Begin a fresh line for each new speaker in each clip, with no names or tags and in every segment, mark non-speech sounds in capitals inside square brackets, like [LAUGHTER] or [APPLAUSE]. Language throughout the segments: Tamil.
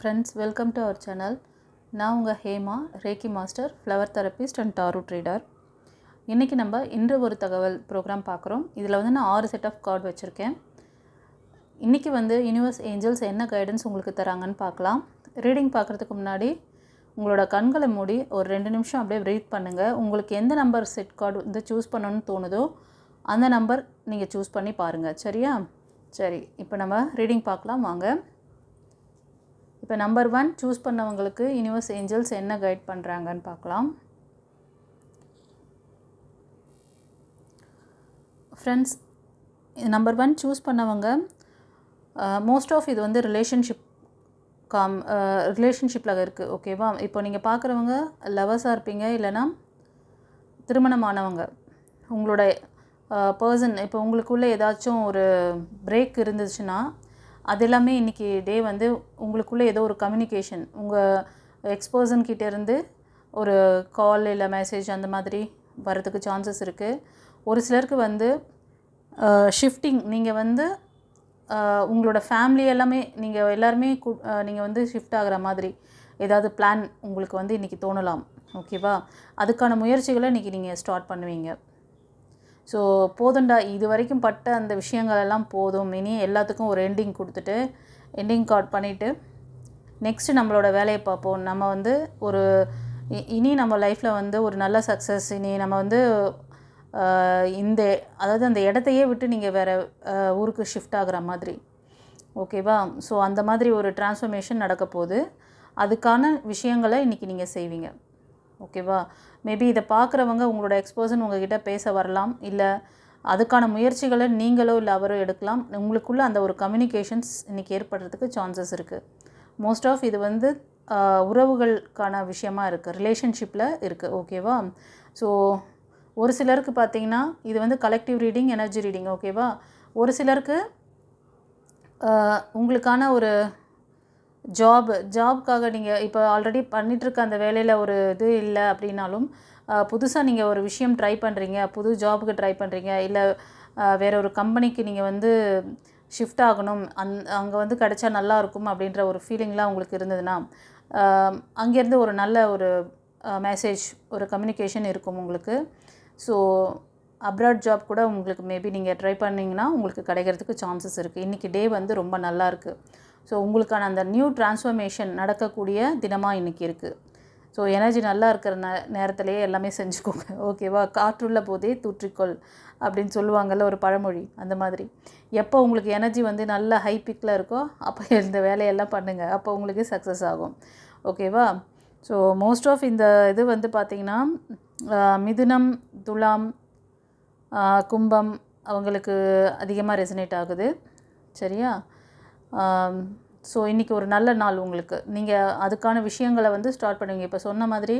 Friends welcome to our channel நான் உங்கள் Hema reiki master flower therapist and tarot reader இன்றைக்கி நம்ம இன்று ஒரு தகவல் ப்ரோக்ராம் பார்க்குறோம். இதில் வந்து நான் ஆறு செட் ஆஃப் கார்டு வச்சுருக்கேன். இன்றைக்கி வந்து யூனிவர்ஸ் ஏஞ்சல்ஸ் என்ன கைடன்ஸ் உங்களுக்கு தராங்கன்னு பார்க்கலாம். ரீடிங் பார்க்குறதுக்கு முன்னாடி உங்களோட கண்களை மூடி ஒரு ரெண்டு நிமிஷம் அப்படியே ப்ரீத் பண்ணுங்கள் உங்களுக்கு எந்த நம்பர் செட் கார்டு வந்து சூஸ் பண்ணணும்னு தோணுதோ அந்த நம்பர் நீங்கள் சூஸ் பண்ணி பாருங்கள் சரியா? சரி இப்போ நம்ம ரீடிங் பார்க்கலாம். வாங்க. இப்போ நம்பர் ஒன் சூஸ் பண்ணவங்களுக்கு யூனிவர்ஸ் ஏஞ்சல்ஸ் என்ன கைட் பண்ணுறாங்கன்னு பார்க்கலாம். ஃப்ரெண்ட்ஸ் நம்பர் ஒன் சூஸ் பண்ணவங்க மோஸ்ட் ஆஃப் இது வந்து ரிலேஷன்ஷிப் காம் ரிலேஷன்ஷிப்பில் இருக்குது ஓகேவா இப்போ நீங்கள் பார்க்குறவங்க லவர்ஸாக இருப்பீங்க இல்லைன்னா திருமணமானவங்க உங்களோட பர்சன் இப்போ உங்களுக்குள்ளே ஏதாச்சும் ஒரு பிரேக் இருந்துச்சுன்னா அது எல்லாமே இன்றைக்கி டே வந்து உங்களுக்குள்ளே ஏதோ ஒரு கம்யூனிகேஷன் உங்கள் எக்ஸ்பர்சன் கிட்டேருந்து ஒரு கால் இல்லை மெசேஜ் அந்த மாதிரி வரதுக்கு சான்சஸ் இருக்குது ஒரு சிலருக்கு வந்து ஷிஃப்டிங் நீங்கள் வந்து உங்களோட ஃபேமிலி எல்லாமே நீங்கள் எல்லாருமே நீங்கள் வந்து ஷிஃப்ட் ஆகிற மாதிரி ஏதாவது பிளான் உங்களுக்கு வந்து இன்றைக்கி தோணலாம். ஓகேவா அதுக்கான முயற்சிகளை இன்றைக்கி நீங்கள் ஸ்டார்ட் பண்ணுவீங்க. ஸோ போதும்டா இது வரைக்கும் பட்ட அந்த விஷயங்கள் எல்லாம் போதும். இனி எல்லாத்துக்கும் ஒரு எண்டிங் கொடுத்துட்டு எண்டிங் கார்ட் பண்ணிவிட்டு நெக்ஸ்ட்டு நம்மளோட வேலையை பார்ப்போம். நம்ம வந்து ஒரு இனி நம்ம லைஃப்பில் வந்து ஒரு நல்ல சக்ஸஸ் இனி நம்ம வந்து இந்த அதாவது அந்த இடத்தையே விட்டு நீங்கள் வேறு ஊருக்கு ஷிஃப்ட் ஆகிற மாதிரி. ஓகேவா ஸோ அந்த மாதிரி ஒரு டிரான்ஸ்ஃபர்மேஷன் நடக்க போகுது. அதுக்கான விஷயங்களை இன்றைக்கி நீங்கள் செய்வீங்க. ஓகேவா? மேபி இதை பார்க்குறவங்க உங்களோட எக்ஸ்பர்சன் உங்ககிட்ட பேச வரலாம். இல்லை அதுக்கான முயற்சிகளை நீங்களோ இல்லை அவரோ எடுக்கலாம். உங்களுக்குள்ளே அந்த ஒரு கம்யூனிகேஷன்ஸ் இன்றைக்கி ஏற்படுறதுக்கு சான்சஸ் இருக்குது மோஸ்ட் ஆஃப் இது வந்து உறவுகளுக்கான விஷயமா இருக்குது ரிலேஷன்ஷிப்பில் இருக்குது ஓகேவா? ஸோ ஒரு சிலருக்கு பார்த்தீங்கன்னா இது வந்து கலெக்டிவ் ரீடிங் எனர்ஜி ரீடிங் ஓகேவா? ஒரு சிலருக்கு உங்களுக்கான ஒரு ஜாபு ஜாப்க்காக நீங்கள் இப்போ ஆல்ரெடி பண்ணிகிட்ருக்க அந்த வேலையில் ஒரு இது இல்லை அப்படின்னாலும் புதுசாக நீங்கள் ஒரு விஷயம் ட்ரை பண்ணுறீங்க புது ஜாபுக்கு ட்ரை பண்ணுறீங்க இல்லை வேற ஒரு கம்பெனிக்கு நீங்கள் வந்து ஷிஃப்ட் ஆகணும் அந் அங்கே வந்து கிடைச்சா நல்லா இருக்கும் அப்படின்ற ஒரு ஃபீலிங்லாம் உங்களுக்கு இருந்ததுன்னா அங்கேருந்து ஒரு நல்ல ஒரு மெசேஜ் ஒரு கம்யூனிகேஷன் இருக்கும் உங்களுக்கு. ஸோ அப்ராட் ஜாப் கூட உங்களுக்கு மேபி நீங்கள் ட்ரை பண்ணிங்கன்னா உங்களுக்கு கிடைக்கிறதுக்கு சான்சஸ் இருக்குது இன்றைக்கி டே வந்து ரொம்ப நல்லா இருக்குது ஸோ உங்களுக்கான அந்த நியூ டிரான்ஸ்ஃபர்மேஷன் நடக்கக்கூடிய தினமாக இன்றைக்கி இருக்குது ஸோ எனர்ஜி நல்லா இருக்கிற நே நேரத்துலையே எல்லாமே செஞ்சுக்கோங்க. ஓகேவா காற்றுள்ள போதே தூற்றிக்கொள் அப்படின்னு சொல்லுவாங்கள்ல ஒரு பழமொழி அந்த மாதிரி. எப்போ உங்களுக்கு எனர்ஜி வந்து நல்ல ஹை பிக்கில் இருக்கோ அப்போ [LAUGHS] இந்த வேலையெல்லாம் பண்ணுங்கள் அப்போ உங்களுக்கு சக்ஸஸ் ஆகும். ஓகேவா ஸோ மோஸ்ட் ஆஃப் இந்த இது வந்து பார்த்திங்கன்னா மிதுனம் துலாம் கும்பம் அவங்களுக்கு அதிகமாக ரெசனேட் ஆகுது. சரியா? ஸோ இன்றைக்கி ஒரு நல்ல நாள் உங்களுக்கு. நீங்கள் அதுக்கான விஷயங்களை வந்து ஸ்டார்ட் பண்ணுவீங்க. இப்போ சொன்ன மாதிரி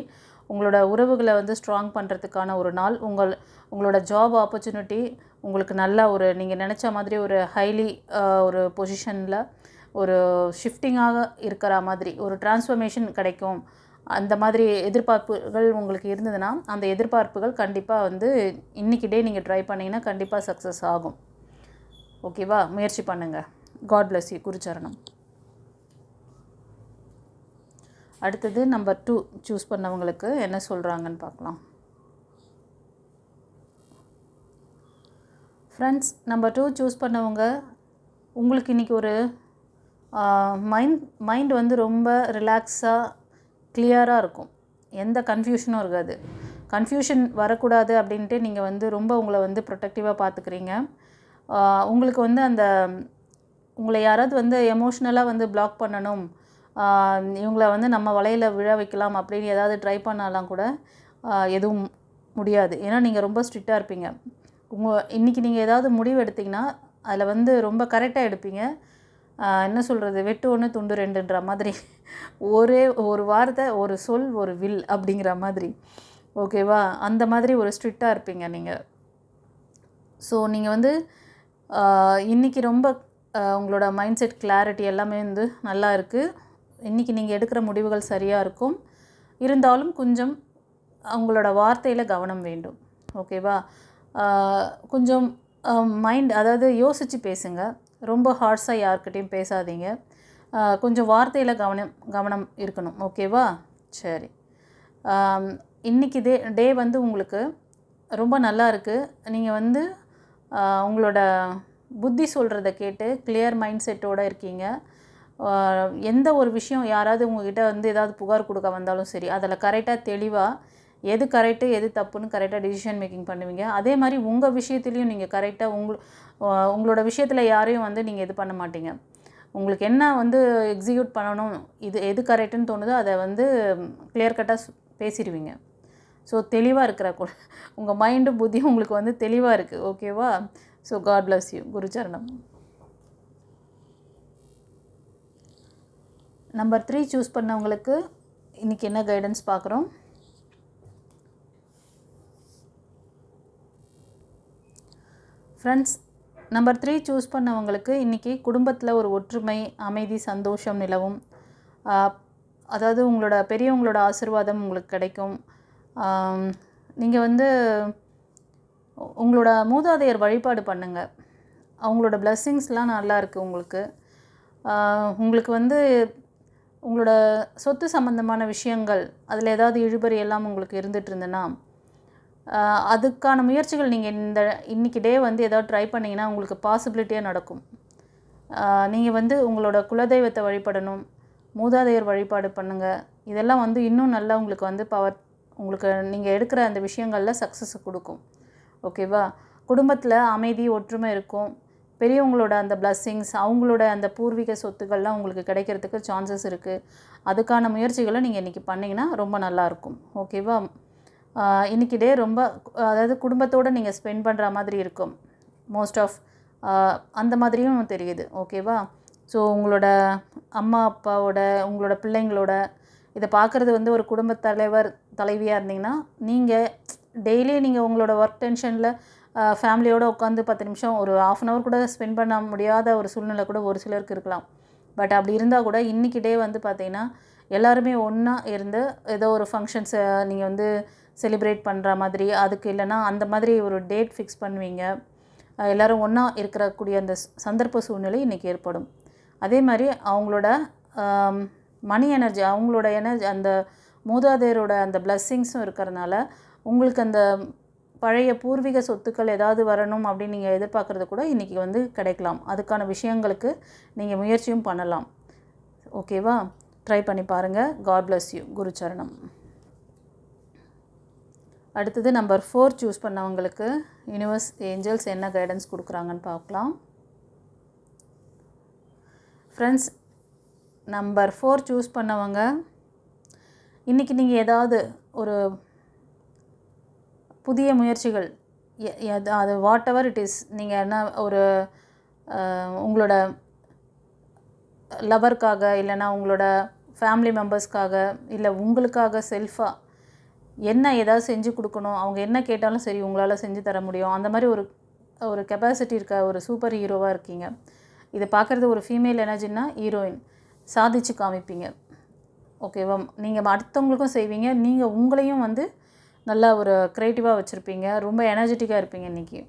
உங்களோட உறவுகளை வந்து ஸ்ட்ராங் பண்ணுறதுக்கான ஒரு நாள். உங்கள் உங்களோட ஜாப் ஆப்பர்ச்சுனிட்டி உங்களுக்கு நல்ல ஒரு நீங்கள் நினச்ச மாதிரி ஒரு ஹைலி ஒரு பொசிஷனில் ஒரு ஷிஃப்டிங்காக இருக்கிற மாதிரி ஒரு டிரான்ஸ்ஃபர்மேஷன் கிடைக்கும். அந்த மாதிரி எதிர்பார்ப்புகள் உங்களுக்கு இருந்ததுன்னா அந்த எதிர்பார்ப்புகள் கண்டிப்பாக வந்து இன்றைக்கி டே நீங்கள் ட்ரை பண்ணிங்கன்னா கண்டிப்பாக சக்ஸஸ் ஆகும். ஓகேவா முயற்சி பண்ணுங்கள் காட் பிளஸ் யூ குருச்சரணம் அடுத்தது நம்பர் டூ சூஸ் பண்ணவங்களுக்கு என்ன சொல்கிறாங்கன்னு பார்க்கலாம். ஃப்ரெண்ட்ஸ் நம்பர் டூ சூஸ் பண்ணவங்க உங்களுக்கு இன்றைக்கி ஒரு மைண்ட் மைண்ட் வந்து ரொம்ப ரிலாக்ஸாக கிளியராக இருக்கும். எந்த கன்ஃபியூஷனும் இருக்காது. கன்ஃபியூஷன் வரக்கூடாது அப்படின்ட்டு நீங்கள் வந்து ரொம்ப உங்களை வந்து ப்ரொட்டக்டிவாக பார்த்துக்கிறீங்க. உங்களுக்கு வந்து அந்த உங்களை யாராவது வந்து எமோஷ்னலாக வந்து பிளாக் பண்ணணும் இவங்கள வந்து நம்ம வலையில் விழ வைக்கலாம் அப்படின்னு ஏதாவது ட்ரை பண்ணாலாம் கூட எதுவும் முடியாது. ஏன்னா நீங்கள் ரொம்ப ஸ்ட்ரிக்டாக இருப்பீங்க. உங்கள் இன்றைக்கி நீங்கள் ஏதாவது முடிவு எடுத்திங்கன்னா அதில் வந்து ரொம்ப கரெக்டாக எடுப்பீங்க. என்ன சொல்கிறது வெட்டு ஒன்று துண்டு ரெண்டுன்ற மாதிரி. ஒரே ஒரு வார்த்தை ஒரு சொல் ஒரு வில் அப்படிங்கிற மாதிரி. ஓகேவா அந்த மாதிரி ஒரு ஸ்ட்ரிக்டாக இருப்பீங்க நீங்கள் ஸோ நீங்கள் வந்து இன்றைக்கி ரொம்ப உங்களோட மைண்ட் செட் கிளாரிட்டி எல்லாமே வந்து நல்லா இருக்குது இன்றைக்கி நீங்கள் எடுக்கிற முடிவுகள் சரியாக இருக்கும். இருந்தாலும் கொஞ்சம் அவங்களோட வார்த்தையில் கவனம் வேண்டும். ஓகேவா கொஞ்சம் மைண்ட் அதாவது யோசித்து பேசுங்க. ரொம்ப ஹார்ஷாக யார்கிட்டையும் பேசாதீங்க. கொஞ்சம் வார்த்தையில் கவனம் கவனம் இருக்கணும். ஓகேவா சரி. இன்றைக்கி இன்னைக்கு டே டே வந்து உங்களுக்கு ரொம்ப நல்லா இருக்குது நீங்கள் வந்து உங்களோட புத்தி சொல்கிறத கேட்டு கிளியர் மைண்ட் செட்டோடு இருக்கீங்க. எந்த ஒரு விஷயம் யாராவது உங்ககிட்ட வந்து ஏதாவது புகார் கொடுக்க வந்தாலும் சரி அதில் கரெக்டாக தெளிவாக எது கரெக்டு எது தப்புன்னு கரெக்டாக டிசிஷன் மேக்கிங் பண்ணுவீங்க. அதே மாதிரி உங்கள் விஷயத்துலையும் நீங்கள் கரெக்டாக உங்கள் உங்களோட விஷயத்தில் யாரையும் வந்து நீங்கள் இது பண்ண மாட்டீங்க. உங்களுக்கு என்ன வந்து எக்ஸிக்யூட் பண்ணணும் இது எது கரெக்டுன்னு தோணுதோ அதை வந்து கிளியர் கட்டாக பேசிடுவீங்க. ஸோ தெளிவாக இருக்கிற உங்கள் மைண்டும் புத்தியும் உங்களுக்கு வந்து தெளிவாக இருக்குது ஓகேவா ஸோ காட் பிளஸ் யூ குருச்சரணம் நம்பர் த்ரீ சூஸ் பண்ணவங்களுக்கு இன்றைக்கி என்ன கைடன்ஸ் பார்க்குறோம்? ஃப்ரெண்ட்ஸ் நம்பர் த்ரீ சூஸ் பண்ணவங்களுக்கு இன்றைக்கி குடும்பத்தில் ஒரு ஒற்றுமை அமைதி சந்தோஷம் நிலவும். அதாவது உங்களோட பெரியவங்களோட ஆசீர்வாதம் உங்களுக்கு கிடைக்கும். நீங்கள் வந்து உங்களோட மூதாதையர் வழிபாடு பண்ணுங்க. அவங்களோட பிளெஸ்ஸிங்ஸ்லாம் நல்லா இருக்குது உங்களுக்கு. உங்களுக்கு வந்து உங்களோட சொத்து சம்மந்தமான விஷயங்கள் அதில் ஏதாவது இழுபறி எல்லாம் உங்களுக்கு இருந்துகிட்டு இருந்ததுன்னா அதுக்கான முயற்சிகள் நீங்கள் இந்த இன்னைக்கு டே வந்து ஏதாவது ட்ரை பண்ணிங்கன்னா உங்களுக்கு பாசிபிலிட்டியாக நடக்கும். நீங்கள் வந்து உங்களோட குலதெய்வத்தை வழிபடணும் மூதாதையர் வழிபாடு பண்ணுங்கள் இதெல்லாம் வந்து இன்னும் நல்லா உங்களுக்கு வந்து பவர் உங்களுக்கு நீங்கள் எடுக்கிற அந்த விஷயங்களில் சக்ஸஸ் கொடுக்கும். ஓகேவா? குடும்பத்தில் அமைதி ஒற்றுமை இருக்கும். பெரியவங்களோட அந்த பிளஸ்ஸிங்ஸ் அவங்களோட அந்த பூர்வீக சொத்துக்கள்லாம் உங்களுக்கு கிடைக்கிறதுக்கு சான்சஸ் இருக்குது அதுக்கான முயற்சிகளை நீங்கள் இன்றைக்கி பண்ணிங்கன்னா ரொம்ப நல்லாயிருக்கும் ஓகேவா? இன்றைக்கி இன்னைக்கு டே ரொம்ப அதாவது குடும்பத்தோடு நீங்கள் ஸ்பெண்ட் பண்ணுற மாதிரி இருக்கும். மோஸ்ட் ஆஃப் அந்த மாதிரியும் தெரியுது. ஓகேவா? ஸோ உங்களோட அம்மா அப்பாவோட உங்களோட பிள்ளைங்களோட இதை பார்க்குறது வந்து ஒரு குடும்பத் தலைவர் தலைவியாக இருந்தீங்கன்னா நீங்கள் டெய்லி நீங்கள் உங்களோட ஒர்க் டென்ஷனில் ஃபேமிலியோடு உட்காந்து பத்து நிமிஷம் ஒரு ஆஃப் அன் ஹவர் கூட ஸ்பெண்ட் பண்ண முடியாத ஒரு சூழ்நிலை கூட ஒரு சிலருக்கு இருக்கலாம். பட் அப்படி இருந்தால் கூட இன்றைக்கிட்டே வந்து பார்த்தீங்கன்னா எல்லாருமே ஒன்றா இருந்து ஏதோ ஒரு ஃபங்க்ஷன்ஸை நீங்கள் வந்து செலிப்ரேட் பண்ணுற மாதிரி அதுக்கு இல்லைன்னா அந்த மாதிரி ஒரு டேட் ஃபிக்ஸ் பண்ணுவீங்க. எல்லோரும் எல்லாரும் ஒன்றா இருக்கக்கூடிய அந்த சந்தர்ப்ப சூழ்நிலை இன்றைக்கி ஏற்படும். அதே மாதிரி அவங்களோட மணி எனர்ஜி அவங்களோட எனர்ஜி அந்த மூதாதையரோட அந்த பிளஸ்ஸிங்ஸும் இருக்கிறதுனால உங்களுக்கு அந்த பழைய பூர்வீக சொத்துக்கள் ஏதாவது வரணும் அப்படின்னு நீங்கள் எதிர்பார்க்குறது கூட இன்றைக்கி வந்து கிடைக்கலாம். அதுக்கான விஷயங்களுக்கு நீங்கள் முயற்சியும் பண்ணலாம். ஓகேவா? ட்ரை பண்ணி பாருங்கள் காட் பிளஸ் யூ குருச்சரணம். அடுத்தது நம்பர் ஃபோர் சூஸ் பண்ணவங்களுக்கு யூனிவர்ஸ் ஏஞ்சல்ஸ் என்ன கைடன்ஸ் கொடுக்குறாங்கன்னு பார்க்கலாம். ஃப்ரெண்ட்ஸ் நம்பர் ஃபோர் சூஸ் பண்ணவங்க இன்றைக்கி நீங்கள் ஏதாவது ஒரு புதிய முயற்சிகள். அது வாட் எவர் இட் இஸ் நீங்கள் என்ன ஒரு உங்களோட லவருக்காக இல்லைன்னா உங்களோட ஃபேமிலி மெம்பர்ஸ்க்காக இல்லை உங்களுக்காக செல்ஃபாக என்ன ஏதாவது செஞ்சு கொடுக்கணும் அவங்க என்ன கேட்டாலும் சரி உங்களால் செஞ்சு தர முடியும். அந்த மாதிரி ஒரு ஒரு கெப்பாசிட்டி இருக்க ஒரு சூப்பர் ஹீரோவாக இருக்கீங்க. இதை பார்க்குறது ஒரு ஃபீமேல் எனர்ஜின்னா ஹீரோயின் சாதிச்சு காமிப்பீங்க. ஓகேவா நீங்கள் அடுத்தவங்களுக்கும் செய்வீங்க. நீங்கள் உங்களையும் வந்து நல்லா ஒரு க்ரியேட்டிவாக வச்சுருப்பீங்க. ரொம்ப எனர்ஜெட்டிக்காக இருப்பீங்க இன்றைக்கி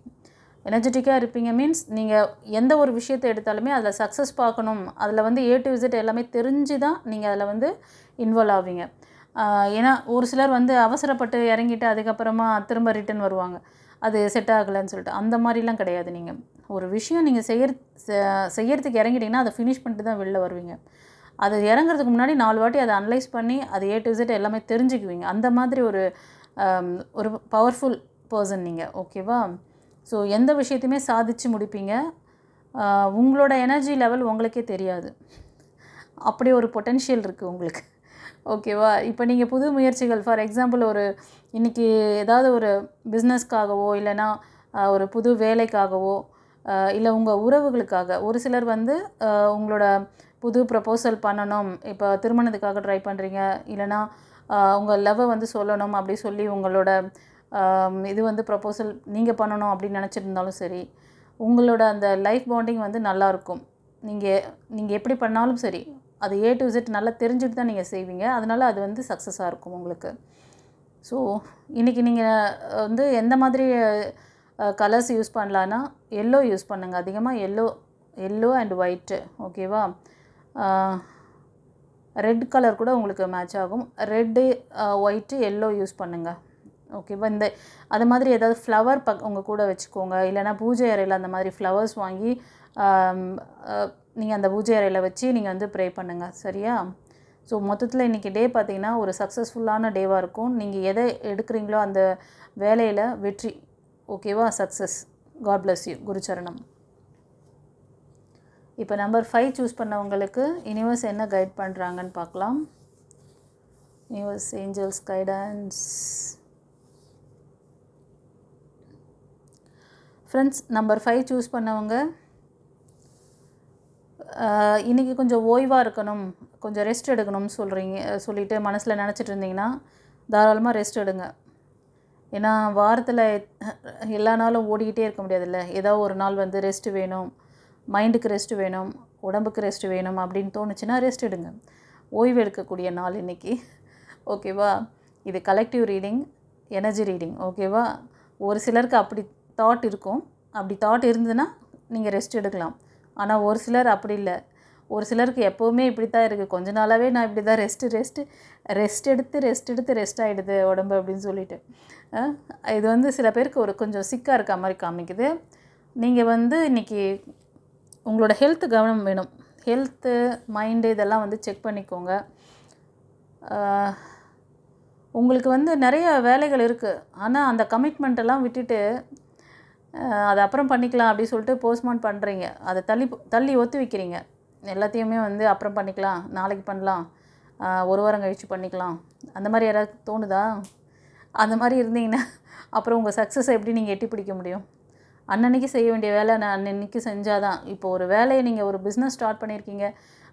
எனர்ஜெட்டிக்காக இருப்பீங்க மீன்ஸ் நீங்கள் எந்த ஒரு விஷயத்தை எடுத்தாலுமே அதில் சக்ஸஸ் பார்க்கணும். அதில் வந்து ஏ டு விசிட் எல்லாமே தெரிஞ்சு தான் நீங்கள் அதில் வந்து இன்வால்வ் ஆவீங்க. ஏன்னா ஒரு சிலர் வந்து அவசரப்பட்டு இறங்கிட்டு அதுக்கப்புறமா திரும்ப ரிட்டன் வருவாங்க. அது செட் ஆகலைன்னு சொல்லிட்டு. அந்த மாதிரிலாம் கிடையாது நீங்கள் ஒரு விஷயம் நீங்கள் செய்யற செய்யறதுக்கு இறங்கிட்டீங்கன்னா அதை ஃபினிஷ் பண்ணிட்டு தான் வெளில வருவீங்க. அது இறங்குறதுக்கு முன்னாடி நாலு வாட்டி அதை அனலைஸ் பண்ணி அது ஏ டு விசிட் எல்லாமே தெரிஞ்சுக்குவீங்க. அந்த மாதிரி ஒரு Um, ஒரு பவர்ஃபுல் பர்சன் நீங்கள் ஓகேவா ஸோ எந்த விஷயத்தையுமே சாதிச்சு முடிப்பீங்க. Uh, உங்களோட எனர்ஜி லெவல் உங்களுக்கே தெரியாது. அப்படி ஒரு பொட்டென்ஷியல் இருக்குது உங்களுக்கு. ஓகேவா இப்போ நீங்கள் புது முயற்சிகள் ஃபார் எக்ஸாம்பிள் ஒரு இன்றைக்கி ஏதாவது ஒரு பிஸ்னஸ்க்காகவோ இல்லைன்னா uh, ஒரு புது வேலைக்காகவோ uh, இல்லை உங்கள் உறவுகளுக்காக ஒரு சிலர் வந்து உங்களோட புது ப்ரப்போசல் பண்ணணும். இப்போ திருமணத்துக்காக ட்ரை பண்ணுறீங்க இல்லைன்னா உங்கள் லவ்வை வந்து சொல்லணும் அப்படி சொல்லி உங்களோட இது வந்து ப்ரப்போசல் நீங்கள் பண்ணணும் அப்படின்னு நினச்சிருந்தாலும் சரி உங்களோட அந்த லைஃப் பாண்டிங் வந்து நல்லாயிருக்கும் நீங்கள் நீங்கள் எப்படி பண்ணாலும் சரி அது ஏ டு Z நல்லா தெரிஞ்சுட்டு தான் நீங்கள் செய்வீங்க. அதனால் அது வந்து சக்ஸஸாக இருக்கும் உங்களுக்கு. ஸோ இன்றைக்கி நீங்கள் வந்து எந்த மாதிரி கலர்ஸ் யூஸ் பண்ணலான்னா எல்லோ யூஸ் பண்ணுங்கள் அதிகமாக எல்லோ எல்லோ அண்ட் ஒயிட்டு ஓகேவா ரெட் கலர் கூட உங்களுக்கு மேட்ச் ஆகும். ரெட்டு ஒயிட்டு எல்லோ யூஸ் பண்ணுங்கள் ஓகேவா இந்த அது மாதிரி ஏதாவது ஃப்ளவர் பக் உங்கள் கூட வச்சுக்கோங்க. இல்லைனா பூஜை அறையில் அந்த மாதிரி ஃப்ளவர்ஸ் வாங்கி நீங்கள் அந்த பூஜை அறையில் வச்சு நீங்கள் வந்து ப்ரே பண்ணுங்கள் சரியா? ஸோ மொத்தத்தில் இன்றைக்கி டே பார்த்தீங்கன்னா ஒரு சக்ஸஸ்ஃபுல்லான டேவாக இருக்கும். நீங்கள் எதை எடுக்கிறீங்களோ அந்த வேலையில் வெற்றி. ஓகேவா சக்ஸஸ் காட் பிளஸ் யூ குருச்சரணம். இப்போ நம்பர் ஃபைவ் சூஸ் பண்ணவங்களுக்கு யூனிவர்ஸ் என்ன கைட் பண்ணுறாங்கன்னு பார்க்கலாம். Universe angels guidance friends number five choose பண்ணவங்க இன்றைக்கி இன்னைக்கு கொஞ்சம் ஓய்வாக இருக்கணும் கொஞ்சம் ரெஸ்ட் எடுக்கணும்னு சொல்கிறீங்க சொல்லிவிட்டு மனசில் நினச்சிட்டு இருந்தீங்கன்னா தாராளமாக ரெஸ்ட் எடுங்க. ஏன்னா வாரத்தில் எல்லா நாளும் ஓடிக்கிட்டே இருக்க முடியாதுல்ல. ஏதோ ஒரு நாள் வந்து ரெஸ்ட் வேணும். மைண்டுக்கு ரெஸ்ட் வேணும் உடம்புக்கு ரெஸ்ட் வேணும் அப்படின்னு தோணுச்சுன்னா ரெஸ்ட் எடுங்க. ஓய்வு எடுக்கக்கூடிய நாள் இன்றைக்கி ஓகேவா? இது கலெக்டிவ் ரீடிங் எனர்ஜி ரீடிங் ஓகேவா? ஒரு சிலருக்கு அப்படி தாட் இருக்கும். அப்படி தாட் இருந்ததுன்னா நீங்கள் ரெஸ்ட் எடுக்கலாம். ஆனால் ஒரு சிலர் அப்படி இல்லை. ஒரு சிலருக்கு எப்போவுமே இப்படி தான் இருக்குது கொஞ்ச நாளாகவே நான் இப்படி தான் ரெஸ்ட்டு ரெஸ்ட்டு ரெஸ்ட் எடுத்து ரெஸ்ட் எடுத்து ரெஸ்ட் ஆகிடுது உடம்பு அப்படின்னு சொல்லிட்டு. இது வந்து சில பேருக்கு ஒரு கொஞ்சம் சிக்காக இருக்க மாதிரி காமிக்குது. நீங்கள் வந்து இன்றைக்கி உங்களோட ஹெல்த்து கவனம் வேணும். ஹெல்த்து மைண்டு இதெல்லாம் வந்து செக் பண்ணிக்கோங்க. உங்களுக்கு வந்து நிறைய வேலைகள் இருக்குது ஆனால் அந்த கமிட்மெண்ட்டெல்லாம் விட்டுட்டு அது அப்புறம் பண்ணிக்கலாம் அப்படின்னு சொல்லிட்டு போஸ்ட்மார்ட் பண்ணுறீங்க அதை தள்ளி தள்ளி ஒத்து வைக்கிறீங்க. எல்லாத்தையுமே வந்து அப்புறம் பண்ணிக்கலாம். நாளைக்கு பண்ணலாம். ஒரு வாரம் கழித்து பண்ணிக்கலாம். அந்த மாதிரி யாராவது தோணுதா? அந்த மாதிரி இருந்தீங்கன்னா அப்புறம் உங்கள் சக்ஸஸை எப்படி நீங்கள் எட்டி பிடிக்க முடியும்? அன்னன்னைக்கு செய்ய வேண்டிய வேலை நான் அன்னன்னைக்கு செஞ்சால் தான் இப்போ ஒரு வேலையை நீங்கள் ஒரு பிஸ்னஸ் ஸ்டார்ட் பண்ணியிருக்கீங்க.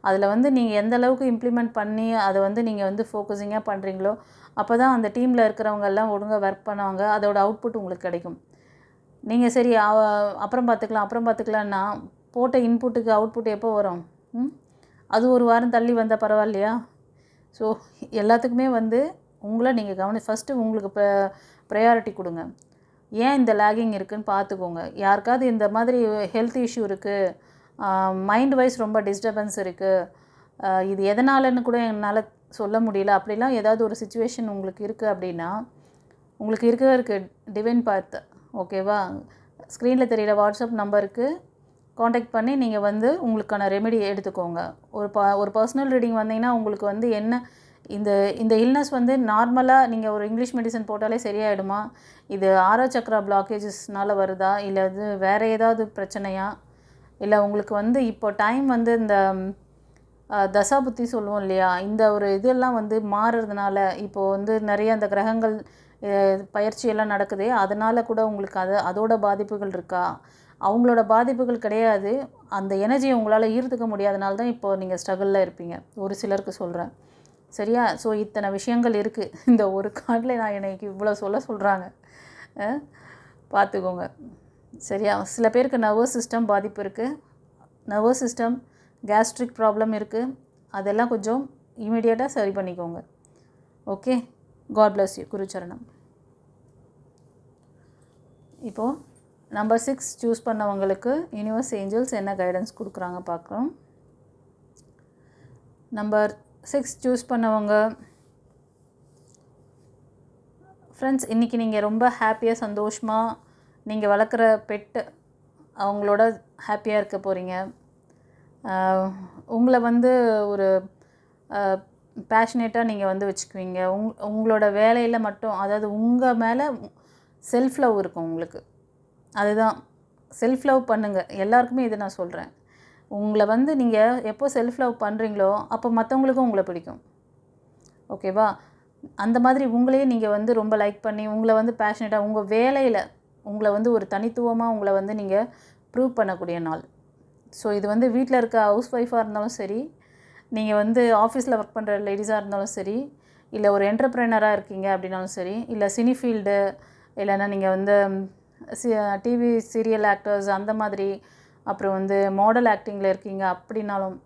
அதில் வந்து நீங்கள் எந்த அளவுக்கு இம்ப்ளிமெண்ட் பண்ணி அதை வந்து நீங்கள் வந்து ஃபோக்கஸிங்காக பண்ணுறீங்களோ அப்போ தான் அந்த டீமில் இருக்கிறவங்க எல்லாம் ஒழுங்காக ஒர்க் பண்ணுவாங்க. அதோட அவுட்புட் உங்களுக்கு கிடைக்கும். நீங்கள் சரி அப்புறம் பார்த்துக்கலாம் அப்புறம் பார்த்துக்கலான்னா போட்ட இன்புட்டுக்கு அவுட்புட் எப்போ வரும்? ம்? அது ஒரு வாரம் தள்ளி வந்தால் பரவாயில்லையா? ஸோ எல்லாத்துக்குமே வந்து உங்களை நீங்கள் கவனி ஃபஸ்ட்டு உங்களுக்கு இப்போ ப்ரையாரிட்டி கொடுங்க. ஏன் இந்த லேகிங் இருக்குதுன்னு பார்த்துக்கோங்க. யாருக்காவது இந்த மாதிரி ஹெல்த் இஷ்யூ இருக்குது மைண்ட் வைஸ் ரொம்ப டிஸ்டர்பன்ஸ் இருக்குது இது எதனாலன்னு கூட என்னால் சொல்ல முடியல. அப்படிலாம் ஏதாவது ஒரு சுச்சுவேஷன் உங்களுக்கு இருக்குது அப்படின்னா உங்களுக்கு இருக்கவே இருக்குது டிவைன் பார்த்து ஓகேவா ஸ்க்ரீனில் தெரியல வாட்ஸ்அப் நம்பருக்கு காண்டாக்ட் பண்ணி நீங்கள் வந்து உங்களுக்கான ரெமெடி எடுத்துக்கோங்க. ஒரு ப ஒரு பர்சனல் ரீடிங் வந்தீங்கன்னா உங்களுக்கு வந்து என்ன இந்த இந்த இல்னஸ் வந்து நார்மலாக நீங்கள் ஒரு இங்கிலீஷ் மெடிசன் போட்டாலே சரியாயிடுமா? இது ஆரோ சக்ரா பிளாக்கேஜஸ்னால வருதா? இல்லை இது வேறு ஏதாவது பிரச்சனையா? இல்லை உங்களுக்கு வந்து இப்போ டைம் வந்து இந்த தசாபுத்தி சொல்லுவோம் இல்லையா? இந்த ஒரு இதெல்லாம் வந்து மாறுறதுனால இப்போது வந்து நிறைய அந்த கிரகங்கள் பயிற்சியெல்லாம் நடக்குது அதனால் கூட உங்களுக்கு அது அதோட பாதிப்புகள் இருக்கா? அவங்களோட பாதிப்புகள் கிடையாது. அந்த எனர்ஜியை உங்களால் ஈர்த்துக்க முடியாதனால தான் இப்போ நீங்கள் ஸ்ட்ரகிளில் இருப்பீங்க. ஒரு சிலருக்கு சொல்கிறேன் சரியா? ஸோ இத்தனை விஷயங்கள் இருக்குது இந்த ஒரு கார்டில் நான் எனக்கு இவ்வளோ சொல்ல சொல்கிறாங்க பார்த்துக்கோங்க சரியா? சில பேருக்கு நர்வஸ் சிஸ்டம் பாதிப்பு இருக்குது நர்வஸ் சிஸ்டம் கேஸ்ட்ரிக் ப்ராப்ளம் இருக்குது அதெல்லாம் கொஞ்சம் இமீடியட்டாக சரி பண்ணிக்கோங்க. ஓகே காட் பிளஸ் யூ குருச்சரணம். இப்போது நம்பர் சிக்ஸ் சூஸ் பண்ணவங்களுக்கு யூனிவர்ஸ் ஏஞ்சல்ஸ் என்ன கைடன்ஸ் கொடுக்குறாங்க பார்க்குறோம் நம்பர் சிக்ஸ் சூஸ் பண்ணவங்க. ஃப்ரெண்ட்ஸ் இன்றைக்கி நீங்கள் ரொம்ப ஹாப்பியாக சந்தோஷமாக நீங்கள் வளர்க்குற பெட்டு அவங்களோட ஹாப்பியாக இருக்க போகிறீங்க உங்களை வந்து ஒரு பேஷனேட்டாக நீங்கள் வந்து வச்சுக்குவீங்க. உங் உங்களோட வேலையில் மட்டும் அதாவது உங்கள் மேலே செல்ஃப் லவ் இருக்கும் உங்களுக்கு. அதுதான். செல்ஃப் லவ் பண்ணுங்கள் எல்லாருக்குமே இதை நான் சொல்கிறேன் உங்களை வந்து நீங்கள் எப்போ செல்ஃப் லவ் பண்ணுறீங்களோ அப்போ மற்றவங்களுக்கும் உங்களை பிடிக்கும். ஓகேவா அந்த மாதிரி உங்களையே நீங்கள் வந்து ரொம்ப லைக் பண்ணி உங்களை வந்து பேஷனேட்டாக உங்கள் வேலையில் உங்களை வந்து ஒரு தனித்துவமாக உங்களை வந்து நீங்கள் ப்ரூவ் பண்ணக்கூடிய நாள். ஸோ இது வந்து வீட்டில் இருக்க ஹவுஸ் ஒய்ஃபாக இருந்தாலும் சரி நீங்கள் வந்து ஆஃபீஸில் ஒர்க் பண்ணுற லேடிஸாக இருந்தாலும் சரி இல்லை ஒரு என்டர்ப்ரெனராக இருக்கீங்க அப்படின்னாலும் சரி இல்லை சினி ஃபீல்டு இல்லைன்னா நீங்கள் வந்து சி டிவி சீரியல் ஆக்டர்ஸ் அந்த மாதிரி அப்புறம் வந்து மாடல் ஆக்டிங்கில் இருக்கீங்க அப்படின்னாலும்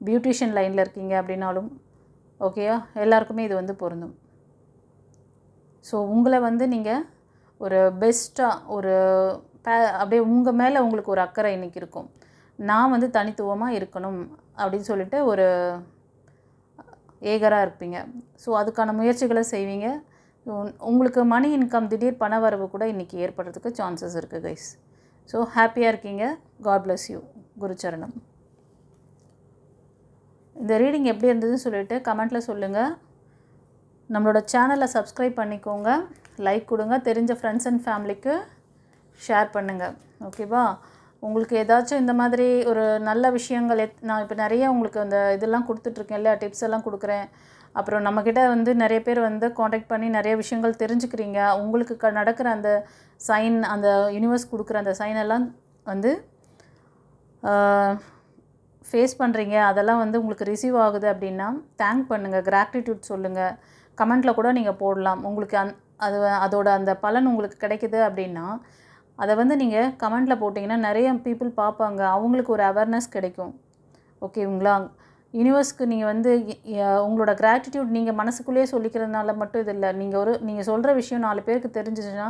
பியூட்டிஷியன் லைனில் இருக்கீங்க அப்படின்னாலும் ஓகேயா எல்லாருக்குமே இது வந்து பொருந்தும். ஸோ உங்களை வந்து நீங்கள் ஒரு பெஸ்ட்டாக ஒரு பே அப்படியே உங்கள் மேலே உங்களுக்கு ஒரு அக்கறை இன்றைக்கி இருக்கும். நான் வந்து தனித்துவமாக இருக்கணும் அப்படின்னு சொல்லிட்டு ஒரு ஏகராக இருப்பீங்க. ஸோ அதுக்கான முயற்சிகளை செய்வீங்க. உங்களுக்கு மணி இன்கம் திடீர் பண வரவு கூட இன்றைக்கி ஏற்படுறதுக்கு சான்சஸ் இருக்குது கைஸ் ஸோ ஹாப்பியாக இருக்கீங்க. காட் பிளஸ் யூ குருச்சரணம். இந்த ரீடிங் எப்படி இருந்ததுன்னு சொல்லிட்டு கமெண்ட்டில் சொல்லுங்கள் நம்மளோட சேனலை சப்ஸ்கிரைப் பண்ணிக்கோங்க. லைக் கொடுங்க. தெரிஞ்ச ஃப்ரெண்ட்ஸ் அண்ட் ஃபேமிலிக்கு ஷேர் பண்ணுங்கள் ஓகேவா உங்களுக்கு ஏதாச்சும் இந்த மாதிரி ஒரு நல்ல விஷயங்கள் எத் நான் இப்போ நிறைய உங்களுக்கு அந்த இதெல்லாம் கொடுத்துட்ருக்கேன் இல்லையா டிப்ஸ் எல்லாம் கொடுக்குறேன். அப்புறம் நம்மக்கிட்ட வந்து நிறைய பேர் வந்து காண்டாக்ட் பண்ணி நிறைய விஷயங்கள் தெரிஞ்சுக்கிறீங்க. உங்களுக்கு க நடக்கிற அந்த சைன் அந்த யூனிவர்ஸ் கொடுக்குற அந்த சைன் எல்லாம் வந்து ஃபேஸ் பண்ணுறீங்க அதெல்லாம் வந்து உங்களுக்கு ரிசீவ் ஆகுது அப்படின்னா தேங்க் பண்ணுங்கள் கிராட்டிடியூட் சொல்லுங்கள் கமெண்ட்டில் கூட நீங்கள் போடலாம். உங்களுக்கு அந் அது அதோட அந்த பலன் உங்களுக்கு கிடைக்குது அப்படின்னா அதை வந்து நீங்கள் கமெண்ட்டில் போட்டிங்கன்னா நிறைய பீப்புள் பார்ப்பாங்க. அவங்களுக்கு ஒரு அவேர்னஸ் கிடைக்கும். ஓகேங்களா யூனிவர்ஸ்க்கு நீங்கள் வந்து உங்களோட கிராட்டிடியூட் நீங்கள் மனசுக்குள்ளேயே சொல்லிக்கிறதுனால மட்டும் இது இல்லை. நீங்கள் ஒரு நீங்கள் சொல்கிற விஷயம் நாலு பேருக்கு தெரிஞ்சிச்சுன்னா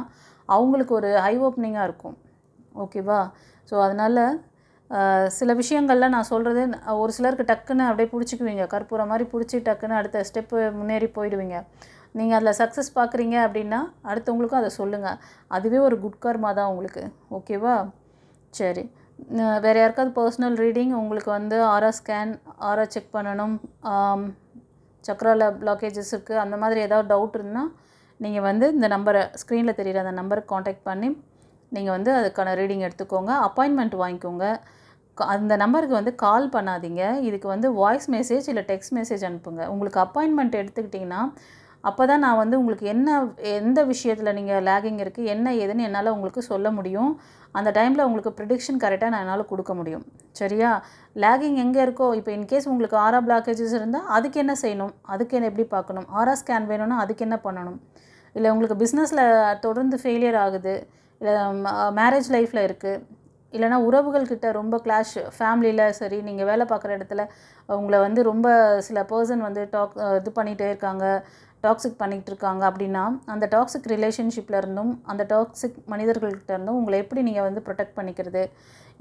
அவங்களுக்கு ஒரு ஹை ஓப்பனிங்காக இருக்கும். ஓகேவா ஸோ அதனால் சில விஷயங்கள்லாம் நான் சொல்கிறது ஒரு சிலருக்கு டக்குன்னு அப்படியே பிடிச்சிக்குவீங்க. கற்பூரம் மாதிரி பிடிச்சி டக்குன்னு அடுத்த ஸ்டெப்பு முன்னேறி போயிடுவீங்க. நீங்கள் அதில் சக்ஸஸ் பார்க்குறீங்க அப்படின்னா அடுத்தவங்களுக்கும் அதை சொல்லுங்கள் அதுவே ஒரு குட் கர்மா தான் உங்களுக்கு. ஓகேவா சரி. வேறு யாருக்காவது பர்சனல் ரீடிங் உங்களுக்கு வந்து ஆரா ஸ்கேன் ஆரா செக் பண்ணணும். ஆம், சக்ரால பிளாக்கேஜஸ் இருக்குது அந்த மாதிரி ஏதாவது டவுட் இருந்தால் நீங்கள் வந்து இந்த நம்பரை ஸ்க்ரீனில் தெரிகிற அந்த நம்பருக்கு காண்டாக்ட் பண்ணி நீங்கள் வந்து அதுக்கான ரீடிங் எடுத்துக்கோங்க. அப்பாயின்மெண்ட் வாங்கிக்கோங்க. க- அந்த நம்பருக்கு வந்து கால் பண்ணாதீங்க. இதுக்கு வந்து வாய்ஸ் மெசேஜ் இல்லை டெக்ஸ்ட் மெசேஜ் அனுப்புங்க. உங்களுக்கு அப்பாயின்மெண்ட் எடுத்துக்கிட்டிங்கன்னா அப்போ தான் நான் வந்து உங்களுக்கு என்ன எந்த விஷயத்தில் நீங்கள் லேகிங் இருக்குது என்ன ஏதுன்னு என்னால் உங்களுக்கு சொல்ல முடியும். அந்த டைமில் உங்களுக்கு ப்ரிடிக்ஷன் கரெக்டாக நான் என்னால் கொடுக்க முடியும். சரியா? லேகிங் எங்கே இருக்கோ இப்போ இன்கேஸ் உங்களுக்கு ஆரா பிளாக்கேஜஸ் இருந்தால் அதுக்கு என்ன செய்யணும்? அதுக்கு என்ன எப்படி பார்க்கணும்? ஆரா ஸ்கேன் வேணும்னா அதுக்கு என்ன பண்ணணும்? இல்லை உங்களுக்கு பிஸ்னஸில் தொடர்ந்து ஃபெயிலியர் ஆகுது இல்லை மேரேஜ் லைஃப்பில் இருக்குது இல்லைனா உறவுகள் கிட்ட ரொம்ப கிளாஷ் ஃபேமிலியில் சரி நீங்கள் வேலை பார்க்குற இடத்துல உங்களை வந்து ரொம்ப சில பர்சன் வந்து டாக் இது பண்ணிகிட்டே இருக்காங்க டாக்ஸிக் பண்ணிகிட்டு இருக்காங்க அப்படின்னா அந்த டாக்ஸிக் ரிலேஷன்ஷிப்பில் இருந்தும் அந்த டாக்ஸிக் மனிதர்கள்கிட்ட இருந்தும் உங்களை எப்படி நீங்கள் வந்து ப்ரொடெக்ட் பண்ணிக்கிறது?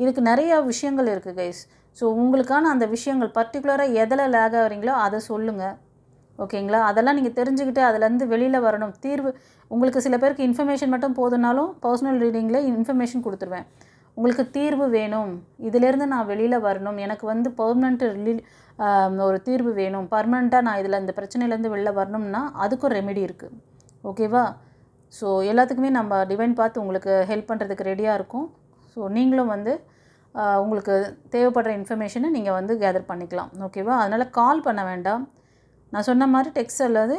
இதுக்கு நிறையா விஷயங்கள் இருக்குது கைஸ் ஸோ உங்களுக்கான அந்த விஷயங்கள் பர்டிகுலராக எதில் லேக் ஆகிறீங்களோ அதை சொல்லுங்கள் ஓகேங்களா அதெல்லாம் நீங்கள் தெரிஞ்சுக்கிட்டு அதுலேருந்து வெளியில் வரணும். தீர்வு உங்களுக்கு சில பேருக்கு இன்ஃபர்மேஷன் மட்டும் போதுனாலும் பர்சனல் ரீடிங்கில் இன்ஃபர்மேஷன் கொடுத்துருவேன். உங்களுக்கு தீர்வு வேணும். இதிலேருந்து நான் வெளியில் வரணும். எனக்கு வந்து பர்மனெண்ட் ரிலீ ஒரு தீர்வு வேணும். பர்மனெண்ட்டாக நான் இதில் இந்த பிரச்சனையிலேருந்து வெளில வரணும்னா அதுக்கும் ரெமெடி இருக்குது ஓகேவா ஸோ எல்லாத்துக்குமே நம்ம டிவைன் பார்த்து உங்களுக்கு ஹெல்ப் பண்ணுறதுக்கு ரெடியாக இருக்கும். ஸோ நீங்களும் வந்து உங்களுக்கு தேவைப்படுற இன்ஃபர்மேஷனை நீங்கள் வந்து கேதர் பண்ணிக்கலாம். ஓகேவா அதனால் கால் பண்ண வேண்டாம். நான் சொன்ன மாதிரி டெக்ஸ்ட் அல்லது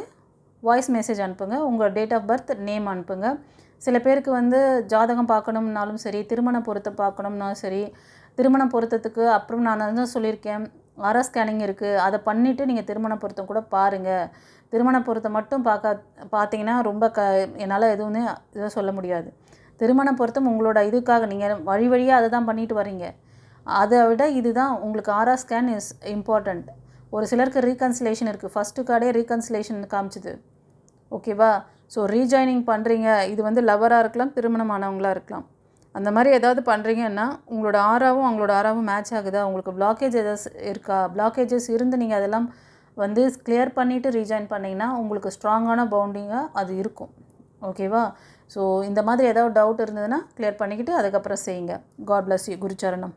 வாய்ஸ் மெசேஜ் அனுப்புங்க. உங்கள் டேட் ஆஃப் பர்த் நேம் அனுப்புங்க. சில பேருக்கு வந்து ஜாதகம் பார்க்கணும்னாலும் சரி திருமண பொருத்தம் பார்க்கணும்னாலும் சரி திருமண பொருத்தத்துக்கு அப்புறம் நான் தான் சொல்லியிருக்கேன் ஆர்ஆர் ஸ்கேனிங் இருக்குது அதை பண்ணிவிட்டு நீங்கள் திருமண பொருத்தம் கூட பாருங்கள் திருமண பொருத்தம் மட்டும் பார்க்க பார்த்தீங்கன்னா ரொம்ப க என்னால் எதுவுமே இதை சொல்ல முடியாது. திருமண பொருத்தம் உங்களோட இதுக்காக நீங்கள் வழி வழியாக அதை தான் பண்ணிட்டு வரீங்க அதை விட இதுதான் உங்களுக்கு ஆரா ஸ்கேன் இஸ் இம்பார்ட்டண்ட் ஒரு சிலருக்கு ரீகன்சிலேஷன் இருக்குது ஃபஸ்ட்டு கார்டே ரீகன்சிலேஷன் காமிச்சுது. ஓகேவா ஸோ ரீஜாயினிங் பண்ணுறீங்க இது வந்து லவராக இருக்கலாம் திருமணமானவங்களாக இருக்கலாம். அந்த மாதிரி ஏதாவது பண்ணுறீங்கன்னா உங்களோட ஆறாவும் அவங்களோட ஆறாவும் மேட்ச் ஆகுதா? உங்களுக்கு பிளாக்கேஜ் ஏதாவது இருக்கா? பிளாக்கேஜஸ் இருந்து நீங்கள் அதெல்லாம் வந்து கிளியர் பண்ணிவிட்டு ரீஜாயின் பண்ணிங்கன்னா உங்களுக்கு ஸ்ட்ராங்கான பவுண்டிங்காக அது இருக்கும். ஓகேவா ஸோ இந்த மாதிரி ஏதாவது டவுட் இருந்ததுன்னா கிளியர் பண்ணிக்கிட்டு அதுக்கப்புறம் செய்யுங்க. God bless you குருச்சரணம்.